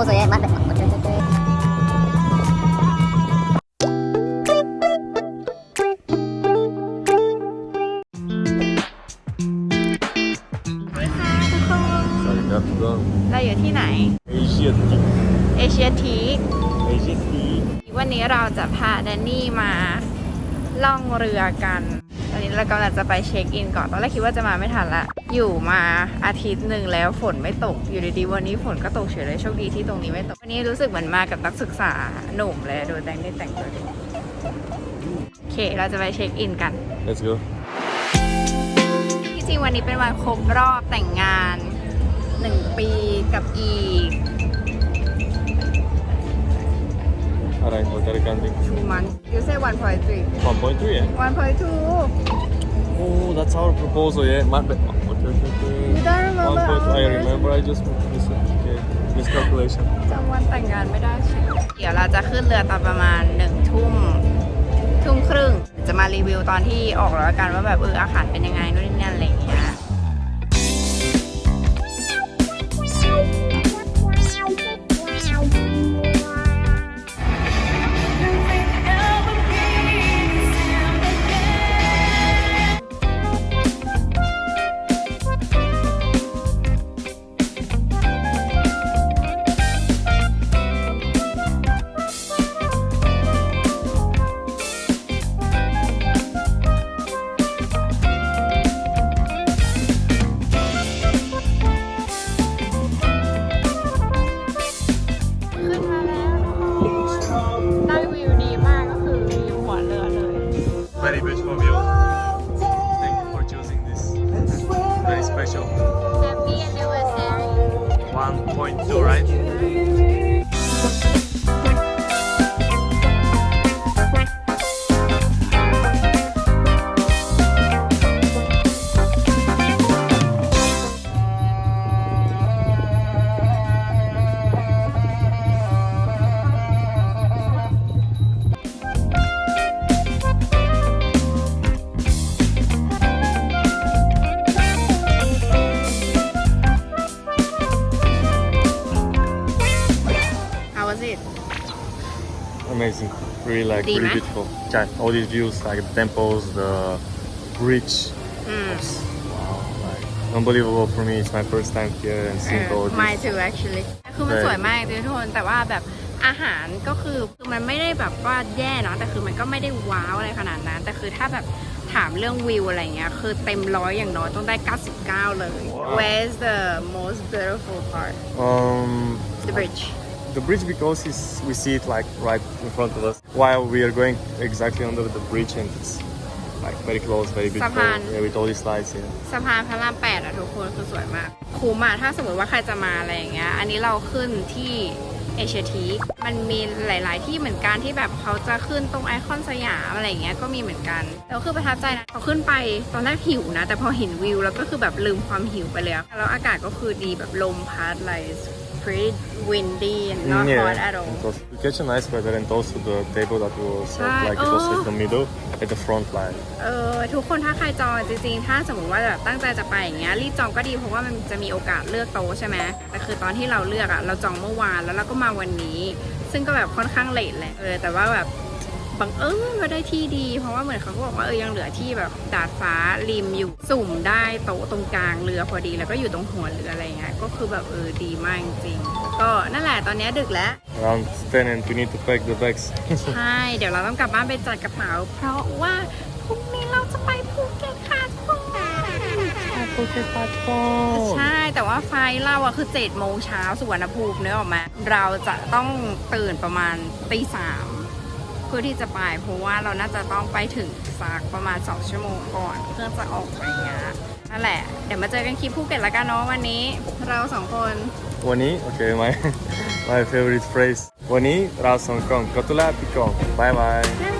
riposo e ma beh, สวัสดีค่ะทุกคนสวัสดีครับทุกคนเราอยู่ที่ไหน เอเชียทีเอเชียทีคเอเชียทีวันนี้เราจะพาแดนนี่มาล่องเรือกันต อนนี้เรากำลังจะไปเช็คอินก่อน ตอนแรกคิดว่าจะมาไม่ทันละ อยู่มาอาทิตย์หนึ่งแล้วฝนไม่ตก อยู่ดีๆวันนี้ฝนก็ตกเฉยเลย โชคดีที่ตรงนี้ไม่ตก วันนี้รู้สึกเหมือนมากับนักศึกษาหนุ่มเลย ดูแต่งได้แต่งตัวดีโอเค เราจะไปเช็คอินกัน let's go ที่จริงวันนี้เป็นวันครบรอบแต่งงานหนึ่งปีกับอีก อะไรโอเคกันดิ two months you say 1.3 1.3 yeah 1.2 oh that's our proposal yeah my bad okay okay okay You don't remember 1.2 I ours? remember I just mis okay miscalculation จำวันแต่งงานไม่ได้ใช่ไหมเดี๋ยวเราจะขึ้นเรือตอนประมาณหนึ่งทุ่มทุ่มครึ่ง จะมารีวิวตอนที่ออกแล้วกันว่าแบบเอออาหารเป็นยังไงนู่น 1.2 right amazing really like ดีไหม really beautiful yeah, all these views like the temples the bridge อืม wow like unbelievable for me it's my first time here and seeing all this my too actually คือมันใช่สวยมากเลยทุกคนแต่ว่าแบบอาหารก็คือคือมันไม่ได้แบบว่าแย่เนาะแต่คือมันก็ไม่ได้ว้าวอะไรขนาดนั้น แต่คือถ้าแบบถามเรื่องวิวอะไรเงี้ยคือเต็มร้อยอย่างน้อยต้องได้ 99 เลย Where's the most beautiful part um the bridge The bridge because it's, we see it like right in front of us while we are going exactly under the bridge and it's like very close, very beautiful. Sapan. Yeah, with all these lights here. สะพานพระรามแปดอะทุกคนคือสวยมากคุ้มอะถ้าสมมติว่าใครจะมาอะไรอย่างเงี้ย อันนี้เราขึ้นที่เอเชียทีมันมีหลาย ๆ ที่เหมือนกันที่แบบเขาจะขึ้นตรงไอคอนสยามอะไรอย่างเงี้ยก็มีเหมือนกันแล้วคือประทับใจนะพอขึ้นไปตอนแรกหิวนะ แต่พอเห็นวิวแล้วก็คือแบบลืมความหิวไปเลยอะแล้วอากาศก็คือดีแบบลมพัดอะไร pretty windy and not hot at all it was, we catch a nice weather and also the table that was uh, Right. like it was Oh. in the middle at the front line. เออทุกคนถ้าใครจองจริงๆ ถ้าสมมติว่าแบบตั้งใจจะไปอย่างเงี้ยรีบจองก็ดีเพราะว่ามันจะมีโอกาสเลือกโต๊ะใช่ไหมแต่คือตอนที่เราเลือกอะเราจองเมื่อวานแล้วเราก็มาวันนี้ ซึ่งก็แบบค่อนข้างเลทแหละเออแต่ว่าแบบ บังเอิญว่าได้ที่ดี เพราะว่าเหมือนเขาก็บอกว่าเออยังเหลือที่แบบดาดฟ้าริมอยู่สุ่มได้โต๊ะตรงกลางเรือพอดี แล้วก็อยู่ตรงหัวเรืออะไรเงี้ยก็คือแบบเออดีมากจริงๆก็นั่นแหละตอนนี้ดึกแล้ว Around 10 and we need to pack the bags. ใช่เดี๋ยวเราต้องกลับบ้านไปจัดกระเป๋า เพราะว่าพรุ่งนี้เราจะไปภูเก็ตค่ะทุกคนใช่แต่ว่าไฟล์เราอะคือ7จ็ดโมงเช้าสุวรรณภูมิเนื้อออกมา เราจะต้องตื่นประมาณตีสามเพื่อที่จะไปเพราะว่าเราน่าจะต้องไปถึงสักประมาณ 2 ชั่วโมงก่อนเพื่อจะออกไปเงี้ยนั่นแหละ เดี๋ยวมาเจอกันคลิปภูเก็ตละกันเนาะวันนี้เราสองคน วันนี้ โอเคไหม my favorite phrase. วันนี้เราสองคนกัตุลาพิกอบ Bye bye. บ๊าย